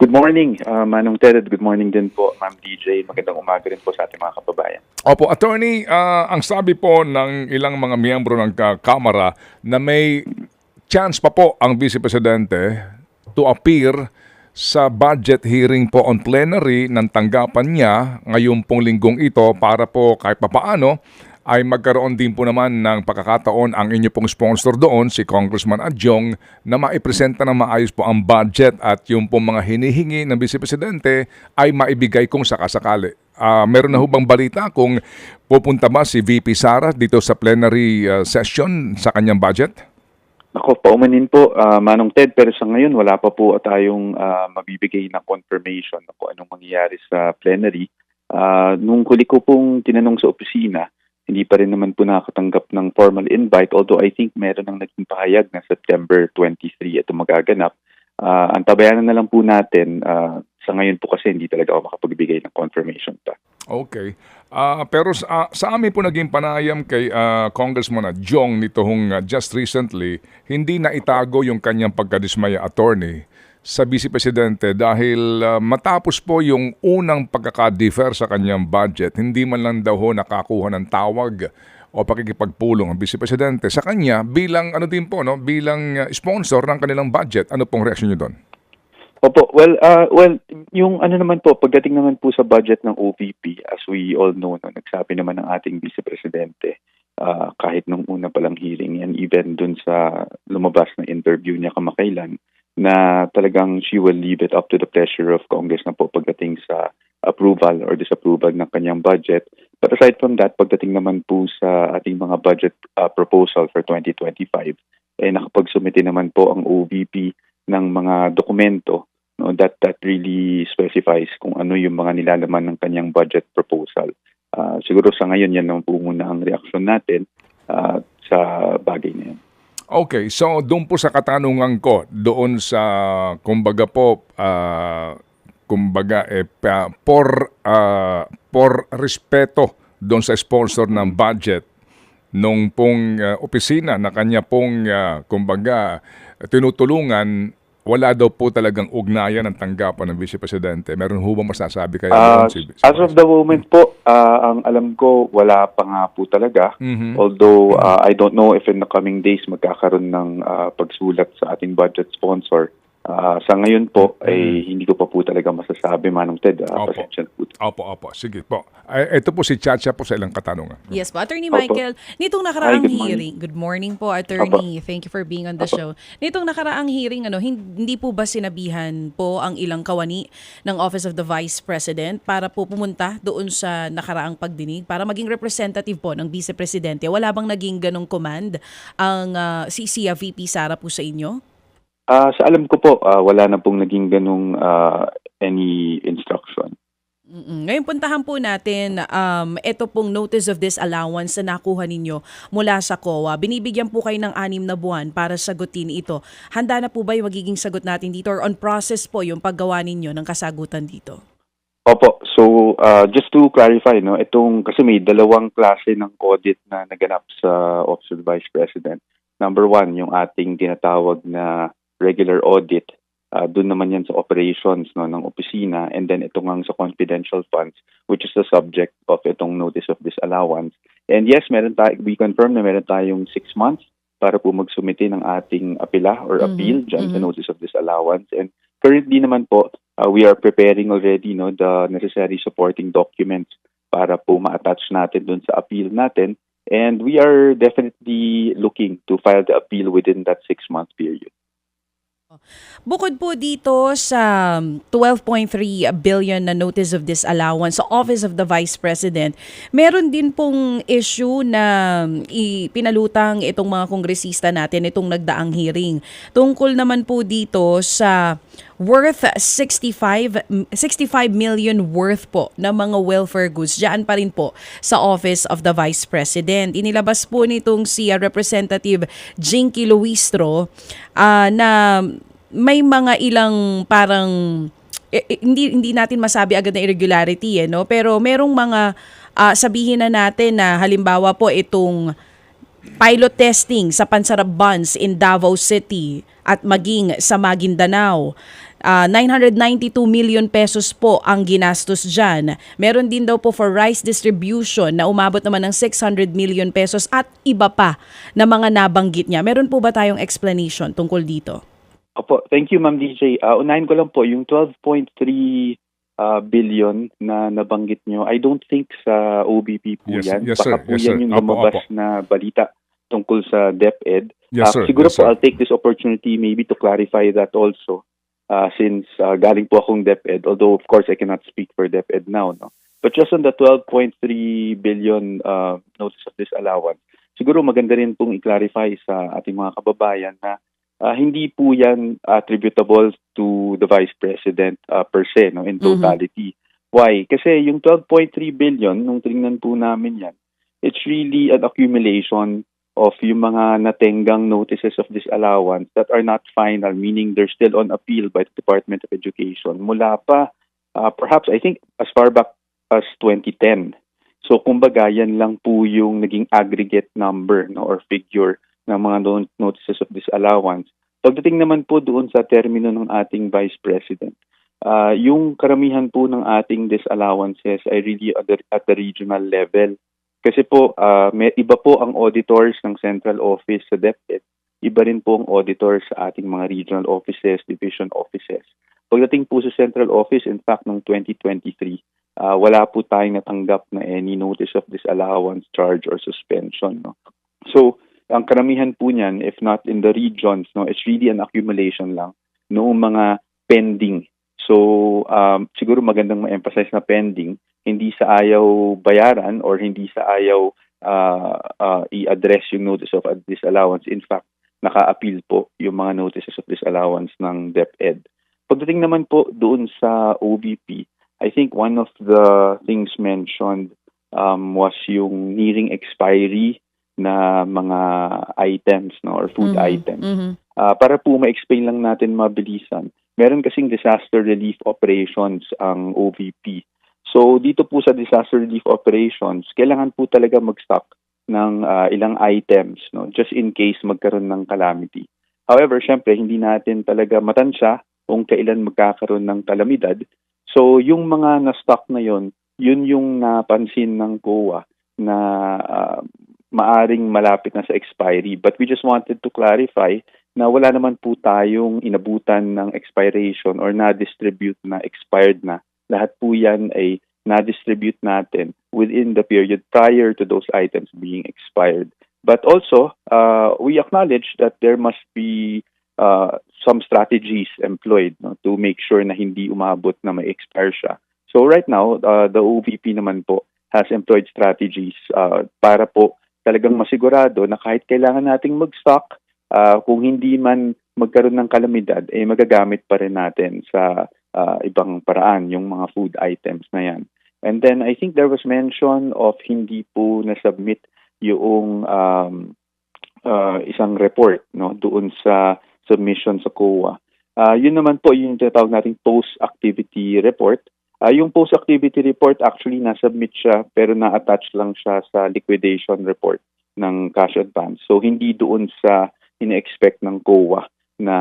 Good morning, uh, Manong Ted. Good morning din po, Ma'am DJ. Magandang umaga rin po sa ating mga kababayan. Opo, attorney, ah, ang sabi po ng ilang mga miyembro ng ka- Kamara na may chance pa po ang Vice Presidente to appear sa budget hearing po on plenary ng tanggapan niya ngayong pong linggong ito para po kahit papaano ay magkaroon din po naman ng pagkakataon ang inyo pong sponsor doon, si Congressman Adjong, na maipresenta ng maayos po ang budget at yung pong mga hinihingi ng Vice Presidente ay maibigay kung sakasakali. Ah, meron na ho bang balita kung pupunta ba si VP Sara dito sa plenary ah, session sa kanyang budget? Ako, paumanin po, uh, Manong Ted, pero sa ngayon wala pa po tayong uh, mabibigay na confirmation na kung anong mangyayari sa plenary. Uh, nung huli ko pong tinanong sa opisina, hindi pa rin naman po nakakatanggap ng formal invite, although I think meron ng naging pahayag na September 23 ito magaganap. Uh, ang tabayanan na lang po natin, uh, sa ngayon po kasi hindi talaga ako makapagbigay ng confirmation pa. Okay. Ah, pero sa, sa amin po naging panayam kay ah, Congressman Jong nito hong ah, just recently, hindi na itago yung kanyang pagkadismaya attorney sa Vice Presidente dahil ah, matapos po yung unang pagkaka-defer sa kanyang budget, hindi man lang daw ho nakakuha ng tawag o pakikipagpulong ang Vice Presidente sa kanya bilang ano din po no bilang ah, sponsor ng kanilang budget. Ano pong reaksyon niyo doon? Opo, well, uh, well, yung ano naman po, pagdating naman po sa budget ng OVP, as we all know, no, nagsabi naman ng ating Vice Presidente, uh, kahit nung una palang hearing, and even dun sa lumabas na interview niya kamakailan, na talagang she will leave it up to the pleasure of Congress na po pagdating sa approval or disapproval ng kanyang budget. But aside from that, pagdating naman po sa ating mga budget uh, proposal for 2025, eh nakapagsumite naman po ang OVP ng mga dokumento no, that that really specifies kung ano yung mga nilalaman ng kanyang budget proposal. Ah, siguro sa ngayon yan naman po muna ang reaksyon natin ah, sa bagay na yan. Okay, so doon po sa katanungan ko, doon sa kumbaga po ah, kumbaga eh, pa- por ah, por respeto doon sa sponsor ng budget nung pong ah, opisina na kanya pong ah, kumbaga tinutulungan wala daw po talagang ugnayan ng tanggapan ng Vice Presidente. Meron ho bang masasabi kayo doon? Si, si as of the moment po, ah, ang alam ko, wala pa nga po talaga. Mhm. Although ah, I don't know if in the coming days magkakaroon ng ah, pagsulat sa ating budget sponsor. Ah, sa ngayon po, ay hindi ko pa po talaga masasabi, Manong Ted. Ah, Opo. pasensya na po. Opo, opo. Sige po. Ay, ito po si Chacha po sa ilang katanungan. Yes po. Attorney Opo. Michael, nitong nakaraang Hi, good morning. hearing, good morning po, Attorney. Thank you for being on the show. Nitong nakaraang hearing, ano, hin- hindi po ba sinabihan po ang ilang kawani ng Office of the Vice President para po pumunta doon sa nakaraang pagdinig para maging representative po ng Vice Presidente? Wala bang naging ganong command ang ah, si Sia VP Sara po sa inyo? Ah, sa alam ko po, ah, wala na pong naging ganung ah, any instruction. Mm-mm. Ngayon puntahan po natin um, ito pong notice of disallowance na nakuha ninyo mula sa COA. Binibigyan po kayo ng anim na buwan para sagutin ito. Handa na po ba yung magiging sagot natin dito or on process po yung paggawa ninyo ng kasagutan dito? Opo, so ah, just to clarify, no, itong kasi may dalawang klase ng audit na naganap sa Office of the Vice President. Number one, yung ating tinatawag na regular audit. Ah, doon naman yan sa operations no, ng opisina and then ito nga sa confidential funds which is the subject of itong notice of disallowance. And yes, meron tayo, we confirm na meron tayong six months para po magsumite ng ating apila or Mhm, appeal dyan sa mhm. notice of disallowance. And currently naman po, uh, we are preparing already no the necessary supporting documents para po ma-attach natin dun sa appeal natin and we are definitely looking to file the appeal within that six month period. Bukod po dito sa 12.3 billion na notice of disallowance sa Office of the Vice President, meron din pong issue na ipinalutang itong mga kongresista natin itong nagdaang hearing. Tungkol naman po dito sa worth 65 65 million worth po ng mga welfare goods diyan pa rin po sa Office of the Vice President. Inilabas po nitong si uh, Representative Jinky Luistro ah, na may mga ilang parang eh, eh, hindi hindi natin masabi agad na irregularity eh no pero merong mga ah, sabihin na natin na halimbawa po itong pilot testing sa pansarap buns in Davao City at maging sa Maguindanao Ah, 992 million pesos po ang ginastos dyan. Meron din daw po for rice distribution na umabot naman ng 600 million pesos at iba pa na mga nabanggit niya. Meron po ba tayong explanation tungkol dito? Opo, thank you Ma'am DJ. Uh, unahin ko lang po, yung 12.3 uh, billion na nabanggit nyo, I don't think sa OBP po Yes, yan. yes, Baka sir. po Yes, yan sir. yung Opo, lumabas opo. na balita tungkol sa DepEd. Yes, Ah, sir. siguro Yes, po, sir. I'll take this opportunity maybe to clarify that also uh, since uh, galing po akong DepEd, although of course I cannot speak for DepEd now. No? But just on the 12.3 billion uh, notice of disallowance, siguro maganda rin pong i-clarify sa ating mga kababayan na uh, hindi po yan attributable to the Vice President uh, per se no, in Mhm. totality. Why? Kasi yung 12.3 billion, nung tingnan po namin yan, it's really an accumulation of yung mga natenggang notices of disallowance that are not final, meaning they're still on appeal by the Department of Education. Mula pa, uh, perhaps I think as far back as 2010. So kumbaga, yan lang po yung naging aggregate number no, or figure ng mga no- notices of disallowance. Pagdating naman po doon sa termino ng ating Vice President, uh, yung karamihan po ng ating disallowances ay really at the, at the regional level. Kasi po, uh, may, iba po ang auditors ng central office sa DepEd. Iba rin po ang auditors sa ating mga regional offices, division offices. Pagdating po sa central office, in fact, noong 2023, uh, wala po tayong natanggap na any notice of disallowance, charge, or suspension. No? So, ang karamihan po niyan, if not in the regions, no, it's really an accumulation lang noong mga pending. So, um, siguro magandang ma-emphasize na pending, hindi sa ayaw bayaran or hindi sa ayaw uh, uh, i-address yung notice of disallowance. In fact, naka-appeal po yung mga notices of disallowance ng DepEd. Pagdating naman po doon sa OVP, I think one of the things mentioned um, was yung nearing expiry na mga items no or food Mhm. items. Mhm. Ah, para po ma-explain lang natin mabilisan, meron kasing disaster relief operations ang OVP. So dito po sa disaster relief operations, kailangan po talaga mag-stock ng ah, ilang items no just in case magkaroon ng calamity. However, syempre hindi natin talaga matansya kung kailan magkakaroon ng kalamidad. So yung mga na-stock na yon, yun yung napansin ng COA na ah, maaring malapit na sa expiry. But we just wanted to clarify na wala naman po tayong inabutan ng expiration or na-distribute na expired na. Lahat po yan ay na-distribute natin within the period prior to those items being expired. But also, uh, we acknowledge that there must be uh, some strategies employed no, to make sure na hindi umabot na may expire siya. So right now, uh, the OVP naman po has employed strategies uh, para po talagang masigurado na kahit kailangan nating mag-stock, ah, kung hindi man magkaroon ng kalamidad, eh magagamit pa rin natin sa ah, ibang paraan yung mga food items na yan. And then I think there was mention of hindi po na-submit yung um, ah, isang report no doon sa submission sa COA. Ah, yun naman po yung tinatawag nating post-activity report. Ah, yung post-activity report actually na-submit siya pero na-attach lang siya sa liquidation report ng cash advance. So hindi doon sa ina-expect ng COA na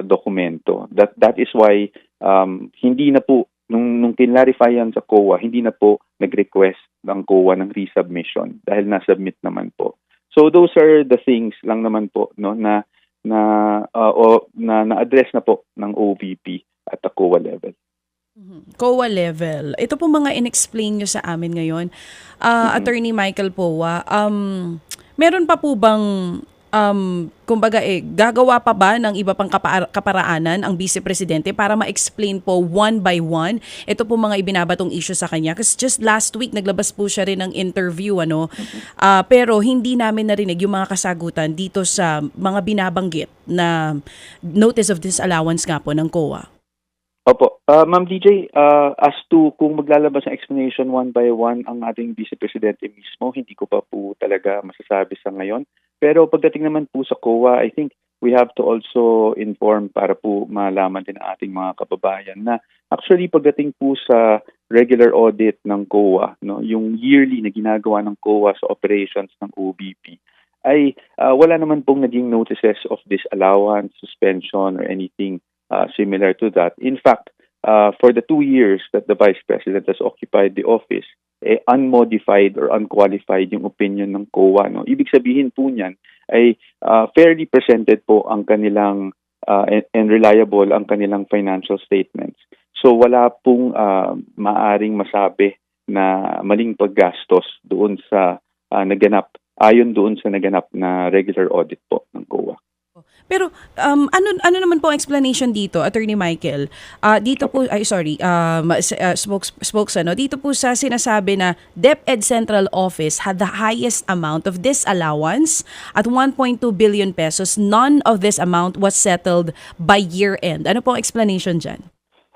dokumento. That that is why um, hindi na po nung nung kinlarify yan sa COA, hindi na po nag-request ng COA ng resubmission dahil na-submit naman po. So those are the things lang naman po no na na uh, o, na na-address na po ng OVP at the COA level. COA level. Ito po mga inexplain nyo sa amin ngayon. Ah, Attorney Michael Powa, um, meron pa po bang, um, kumbaga eh, gagawa pa ba ng iba pang kapara- kaparaanan ang Vice Presidente para ma-explain po one by one ito po mga ibinabatong issue sa kanya? Kasi just last week, naglabas po siya rin ng interview, ano? Ah, pero hindi namin narinig yung mga kasagutan dito sa mga binabanggit na notice of disallowance nga po ng COA. Opo. Uh, Ma'am DJ, uh, as to kung maglalabas ng explanation one by one ang ating Vice Presidente mismo, hindi ko pa po talaga masasabi sa ngayon. Pero pagdating naman po sa COA, I think we have to also inform para po malaman din ating mga kababayan na actually pagdating po sa regular audit ng COA, no, yung yearly na ginagawa ng COA sa operations ng OBP, ay uh, wala naman pong naging notices of disallowance, suspension, or anything uh, similar to that. In fact, uh, for the two years that the Vice President has occupied the office, eh, unmodified or unqualified yung opinion ng COA. No? Ibig sabihin po niyan ay uh, fairly presented po ang kanilang uh, and, and reliable ang kanilang financial statements. So wala pong uh, maaring masabi na maling paggastos doon sa uh, naganap ayon doon sa naganap na regular audit po ng COA. Pero um, ano ano naman po explanation dito, Attorney Michael? Ah, dito po ay sorry, um uh, spokes spokes ano, dito po sa sinasabi na DepEd Central Office had the highest amount of disallowance at 1.2 billion pesos. None of this amount was settled by year end. Ano po explanation diyan?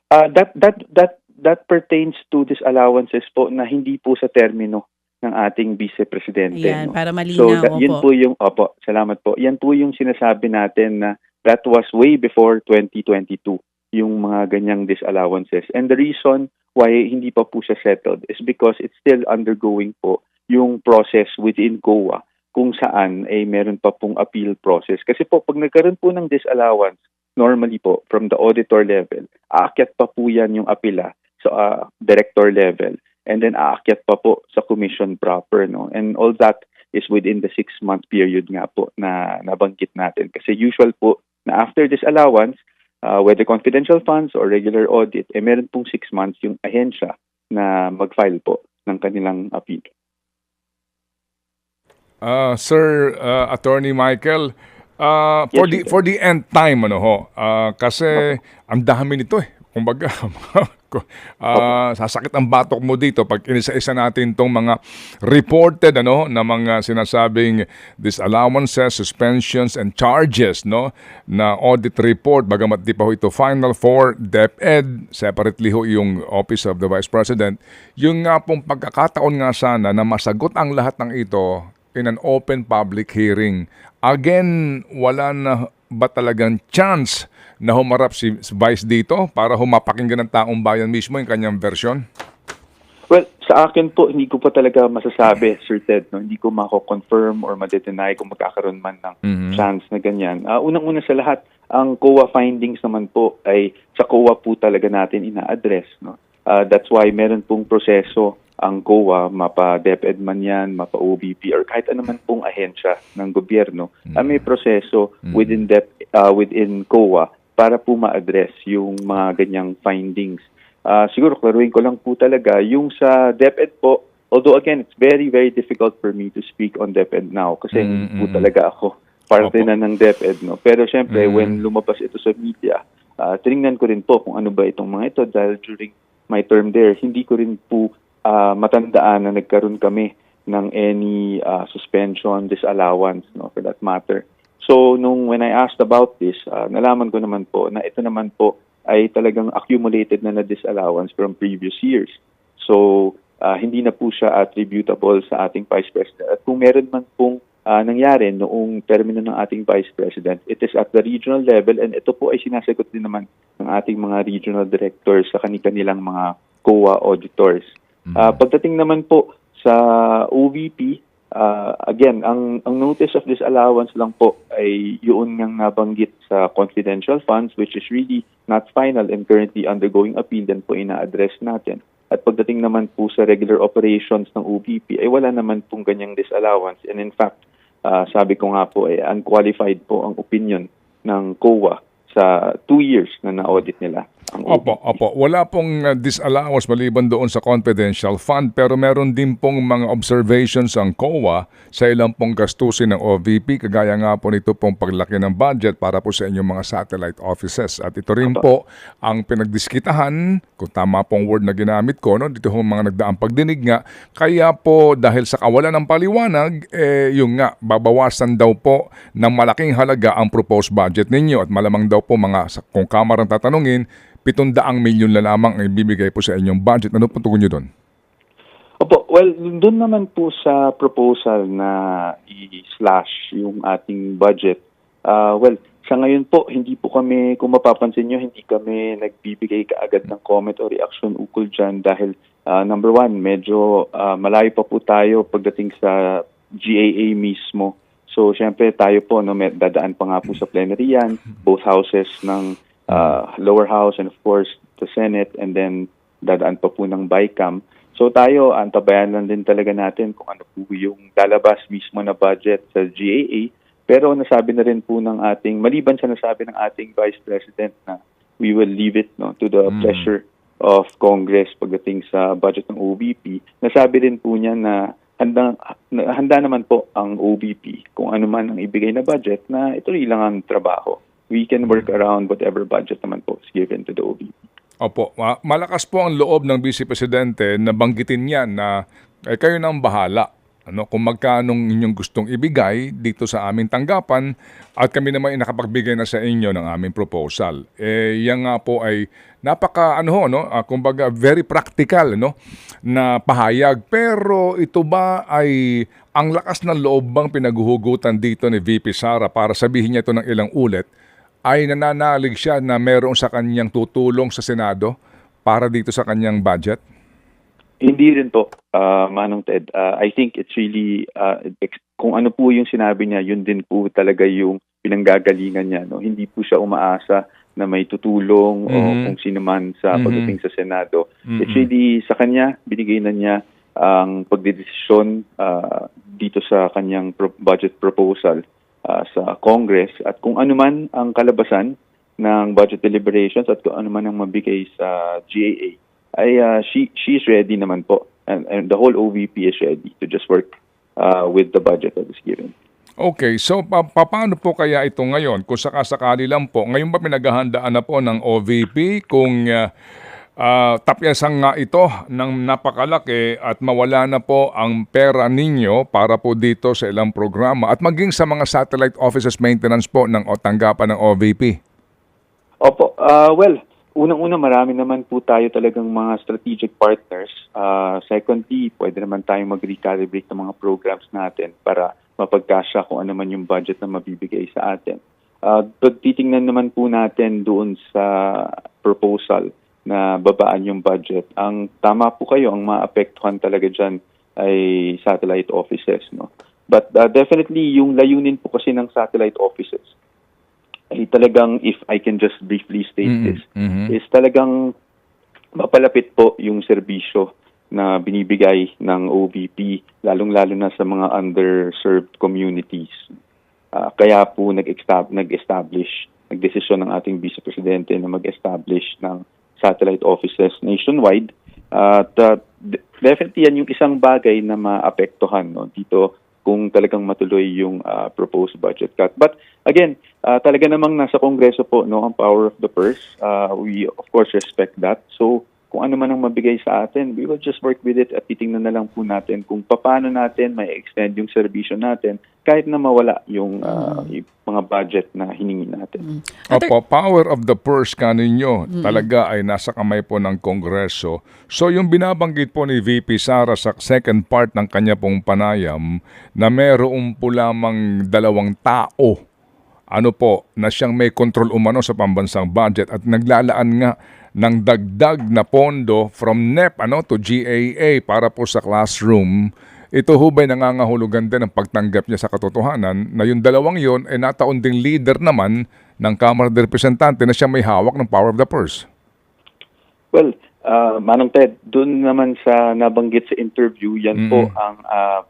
Uh, that that that that pertains to disallowances po na hindi po sa termino ng ating vice presidente. Ayan, no? para So malinaw yun opo. po yung opo, salamat po. Yan po yung sinasabi natin na that was way before 2022 yung mga ganyang disallowances. And the reason why hindi pa po siya settled is because it's still undergoing po yung process within COA kung saan ay meron pa pong appeal process. Kasi po pag nagkaroon po ng disallowance, normally po from the auditor level, aakyat pa po yan yung apila sa ah, director level and then aakyat pa po sa commission proper no and all that is within the six month period nga po na nabanggit natin kasi usual po na after this allowance uh, whether confidential funds or regular audit eh meron pong six months yung ahensya na mag-file po ng kanilang appeal. Ah, Sir uh, Attorney Michael, ah, for Yes, the sir. for the end time ano ho, ah, kasi ang dami nito eh. Kumbaga, ah, sasakit ang batok mo dito pag inisa-isa natin tong mga reported ano na mga sinasabing disallowances, suspensions and charges no na audit report bagamat di pa ho ito final for DepEd separately ho yung Office of the Vice President yung nga pong pagkakataon nga sana na masagot ang lahat ng ito in an open public hearing. Again, wala na ba talagang chance na humarap si Vice dito para humapakinggan ng taong bayan mismo yung kanyang version? Well, sa akin po, hindi ko pa talaga masasabi, Sir Ted. No? Hindi ko mako-confirm or ma-deny kung magkakaroon man ng Mhm. chance na ganyan. Ah, Unang-una sa lahat, ang COA findings naman po ay sa COA po talaga natin ina-address. No? Ah, that's why meron pong proseso ang COA, mapa DepEd man yan, mapa OBP, or kahit anuman pong ahensya ng gobyerno, ah, may proseso within Dep ah, within COA para po ma-address yung mga ganyang findings. Ah, siguro klaruhin ko lang po talaga yung sa DepEd po, although again, it's very, very difficult for me to speak on DepEd now kasi hindi po talaga ako parte Opo. na ng DepEd. No? Pero syempre, Mm. when lumabas ito sa media, ah, tinignan ko rin po kung ano ba itong mga ito dahil during my term there, hindi ko rin po ah, matandaan na nagkaroon kami ng any ah, suspension, disallowance no, for that matter. So, nung when I asked about this, ah, nalaman ko naman po na ito naman po ay talagang accumulated na na disallowance from previous years. So, ah, hindi na po siya attributable sa ating Vice President. At kung meron man pong ah, nangyari noong termino ng ating Vice President, it is at the regional level and ito po ay sinasagot din naman ng ating mga regional directors sa kanilang mga COA auditors. Ah, pagdating naman po sa OVP, ah, again, ang, ang notice of disallowance lang po ay yun ngang nabanggit sa confidential funds which is really not final and currently undergoing appeal din po ina-address natin. At pagdating naman po sa regular operations ng OVP ay wala naman pong ganyang disallowance. And in fact, ah, sabi ko nga po ay unqualified po ang opinion ng COA sa two years na na-audit nila Opo, opo. Wala pong uh, disallowance maliban doon sa confidential fund pero meron din pong mga observations ang COA sa ilang pong gastusin ng OVP kagaya nga po nito pong paglaki ng budget para po sa inyong mga satellite offices. At ito rin po ang pinagdiskitahan, kung tama pong word na ginamit ko, no? dito yung mga nagdaang pagdinig nga. Kaya po dahil sa kawalan ng paliwanag, eh, yung nga, babawasan daw po ng malaking halaga ang proposed budget ninyo at malamang daw po mga, kung kamarang tatanungin, 700 milyon na lamang ang ibibigay po sa inyong budget. Ano po tugon nyo doon? Opo, well, doon naman po sa proposal na i-slash yung ating budget. ah well, sa ngayon po, hindi po kami, kung mapapansin nyo, hindi kami nagbibigay kaagad ng comment o reaction ukol dyan dahil ah, number one, medyo ah, malayo pa po tayo pagdating sa GAA mismo. So, syempre tayo po, no, may, dadaan pa nga po sa plenary yan, both houses ng uh, lower house and of course the Senate and then dadaan pa po ng BICAM. So tayo, antabayan lang din talaga natin kung ano po yung lalabas mismo na budget sa GAA. Pero nasabi na rin po ng ating, maliban sa nasabi ng ating Vice President na we will leave it no, to the Mm. pleasure of Congress pagdating sa budget ng OBP, nasabi rin po niya na handa, handa naman po ang OBP kung ano man ang ibigay na budget na ito rin lang ang trabaho. We can work around whatever budget naman po is given to the OBP. Opo, ma- malakas po ang loob ng Vice Presidente na banggitin niya na eh, kayo nang bahala. Ano, kung magkanong inyong gustong ibigay dito sa aming tanggapan at kami naman ay nakapagbigay na sa inyo ng aming proposal. Eh, yan nga po ay napaka, ano ho, no? Ah, kumbaga, very practical, no? Na pahayag. Pero ito ba ay ang lakas ng loob bang pinaguhugutan dito ni VP Sara para sabihin niya ito ng ilang ulit ay nananalig siya na meron sa kanyang tutulong sa Senado para dito sa kanyang budget? Hindi rin po, uh, Manong Ted. Uh, I think it's really, uh, kung ano po yung sinabi niya, yun din po talaga yung pinanggagalingan niya. No? Hindi po siya umaasa na may tutulong o Mhm. kung sino man sa Mhm. pagdating sa Senado. It's Mhm. really sa kanya, binigay na niya ang pagdedesisyon uh, dito sa kanyang pro- budget proposal uh, sa Congress at kung ano man ang kalabasan ng budget deliberations at kung ano man ang mabigay sa GAA ay uh, she she's ready naman po and, and the whole OVP is ready to just work uh, with the budget that is given. Okay, so pa- paano po kaya ito ngayon? Kung sakasakali lang po, ngayon ba pinaghahandaan na po ng OVP kung uh, uh, tapyasan nga ito ng napakalaki at mawala na po ang pera ninyo para po dito sa ilang programa at maging sa mga satellite offices maintenance po ng o tanggapan ng OVP? Opo, uh, well, unang-una marami naman po tayo talagang mga strategic partners. Uh, secondly, pwede naman tayong mag-recalibrate ng mga programs natin para mapagkasya kung ano man yung budget na mabibigay sa atin. Uh, but titingnan naman po natin doon sa proposal na babaan yung budget. Ang tama po kayo, ang maapektuhan talaga dyan ay satellite offices. No? But uh, definitely, yung layunin po kasi ng satellite offices ay talagang, if I can just briefly state Mhm, this, mhm. is talagang mapalapit po yung serbisyo na binibigay ng OVP, lalong-lalo na sa mga underserved communities. Ah, kaya po nag-estab- nag-establish, nagdesisyon ng ating Vice Presidente na mag-establish ng satellite offices nationwide. At de- definitely yan yung isang bagay na maapektuhan no, dito kung talagang matuloy yung ah, proposed budget cut. But again, ah, talaga namang nasa Kongreso po no ang power of the purse. Ah, we of course respect that. So kung ano man ang mabigay sa atin, we will just work with it at titingnan na lang po natin kung paano natin may extend yung serbisyo natin kahit na mawala yung ah, yung mga budget na hiningi natin. Attor- Opo, power of the purse ka ninyo talaga ay nasa kamay po ng Kongreso. So yung binabanggit po ni VP Sara sa second part ng kanya pong panayam na meron po lamang dalawang tao ano po, na siyang may control umano sa pambansang budget at naglalaan nga ng dagdag na pondo from NEP ano to GAA para po sa classroom. Ito ho ba'y nangangahulugan din ang pagtanggap niya sa katotohanan na yung dalawang yon ay nataon ding leader naman ng Kamara de Representante na siya may hawak ng power of the purse. Well, uh, Manong Ted, doon naman sa nabanggit sa interview, yan po Mm-mm. ang ah,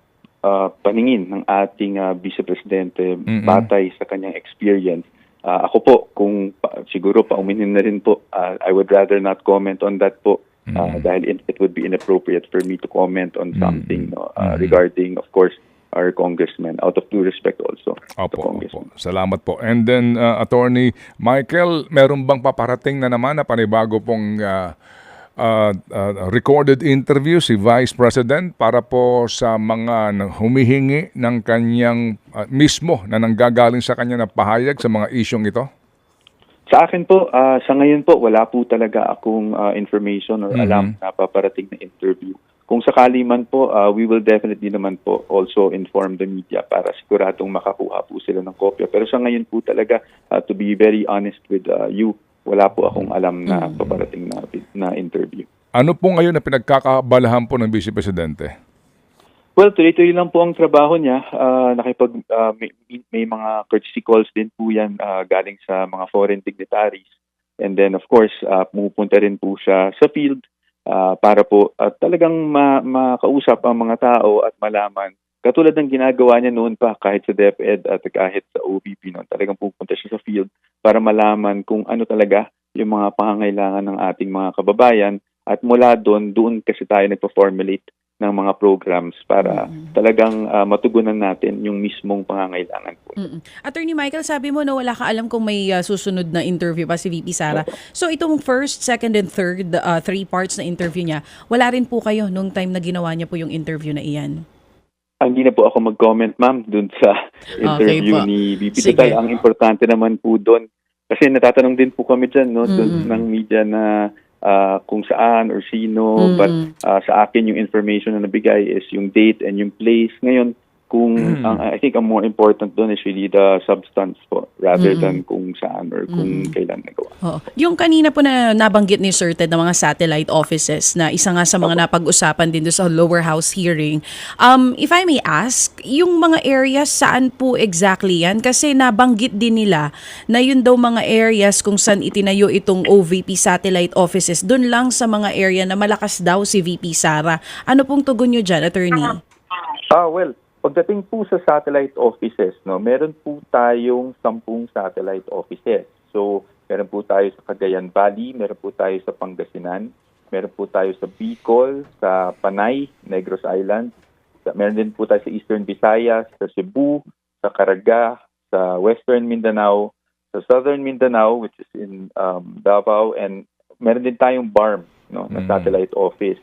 ah, paningin ng ating ah, Vice Presidente Mm-mm. batay sa kanyang experience. Ah, ako po, kung pa, siguro pauminin na rin po, ah, I would rather not comment on that po ah, Mm. dahil it, it would be inappropriate for me to comment on something no, ah, Mm. regarding, of course, our congressman, out of due respect also Opo, opo. Salamat po. And then, uh, Attorney Michael, meron bang paparating na naman na panibago pong uh, uh, uh, recorded interview si Vice President para po sa mga humihingi ng kanyang uh, mismo na nanggagaling sa kanya na pahayag sa mga isyong ito? Sa akin po, ah, sa ngayon po, wala po talaga akong ah, information or alam na paparating na interview. Kung sakali man po, ah, we will definitely naman po also inform the media para siguradong makakuha po sila ng kopya. Pero sa ngayon po talaga, ah, to be very honest with ah, you, wala po akong alam na paparating na, na interview. Ano po ngayon na pinagkakabalahan po ng Vice Presidente? Well, tuloy-tuloy lang po ang trabaho niya. Ah, nakipag, ah, may, may mga courtesy calls din po yan ah, galing sa mga foreign dignitaries. And then of course, uh, pumupunta rin po siya sa field ah, para po at talagang ma- makausap ang mga tao at malaman katulad ng ginagawa niya noon pa kahit sa DepEd at kahit sa OVP noon talagang pupunta siya sa field para malaman kung ano talaga yung mga pangangailangan ng ating mga kababayan at mula doon doon kasi tayo nagpo-formulate ng mga programs para talagang ah, matugunan natin yung mismong pangangailangan po. Mm-mm. Attorney Michael, sabi mo na wala ka alam kung may uh, susunod na interview pa si VP Sara. So itong first, second, and third, uh, three parts na interview niya, wala rin po kayo nung time na ginawa niya po yung interview na iyan? Ah, Hindi na po ako mag-comment, ma'am, dun sa interview po. ni VP. Sige. Total, ang importante naman po doon, kasi natatanong din po kami dyan, no, dun Mm-mm. ng media na ah, kung saan or sino, Mm-mm. but ah, sa akin yung information na nabigay is yung date and yung place. Ngayon, kung ang, I think ang more important doon is really the substance po rather than kung saan or kung kailan nagawa. Oo. Yung kanina po na nabanggit ni Sir Ted ng mga satellite offices na isa nga sa mga napag-usapan din doon sa lower house hearing. Um, if I may ask, yung mga areas saan po exactly yan? Kasi nabanggit din nila na yun daw mga areas kung saan itinayo itong OVP satellite offices, doon lang sa mga area na malakas daw si VP Sara. Ano pong tugon nyo dyan, attorney? Ah, well, pagdating po sa satellite offices, no, meron po tayong sampung satellite offices. So, meron po tayo sa Cagayan Valley, meron po tayo sa Pangasinan, meron po tayo sa Bicol, sa Panay, Negros Island, meron din po tayo sa Eastern Visayas, sa Cebu, sa Caraga, sa Western Mindanao, sa Southern Mindanao, which is in um, Davao, and meron din tayong BARM, no, na Mm. satellite office.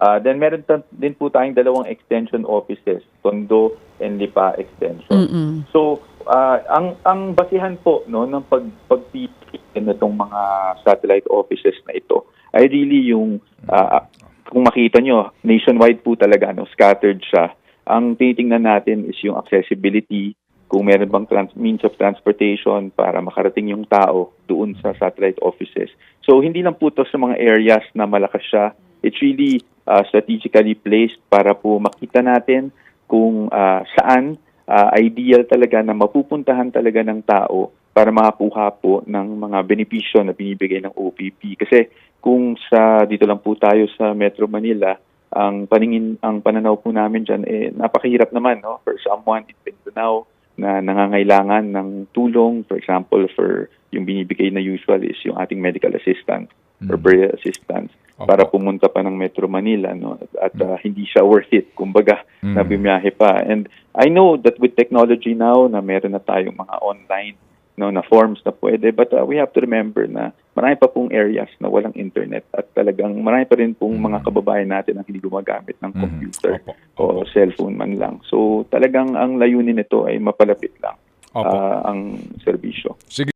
Ah, then meron din po tayong dalawang extension offices, Tondo and Lipa Extension. Mm-mm. So, ah, ang ang basihan po no ng pag pagpipili nitong mga satellite offices na ito ay really yung ah, kung makita nyo, nationwide po talaga no, scattered siya. Ang tinitingnan natin is yung accessibility, kung meron bang trans- means of transportation para makarating yung tao doon sa satellite offices. So hindi lang po to sa mga areas na malakas siya. It's really uh, strategically placed para po makita natin kung uh, saan uh, ideal talaga na mapupuntahan talaga ng tao para makakuha po ng mga benepisyo na binibigay ng OPP. Kasi kung sa dito lang po tayo sa Metro Manila, ang paningin ang pananaw po namin diyan eh napakahirap naman no? For someone in Mindanao na nangangailangan ng tulong for example for yung binibigay na usual is yung ating medical assistant or prayer assistance Opo. para pumunta pa ng Metro Manila no? At uh, hindi siya worth it. Kumbaga na biyahe pa. And I know that with technology now na meron na tayong mga online no na forms na pwede but uh, we have to remember na marami pa pong areas na walang internet at talagang marami pa rin pong mga kababayan natin ang hindi gumagamit ng computer Opo. o cellphone man lang. So talagang ang layunin nito ay mapalapit lang Opo. ah, ang serbisyo. Sige.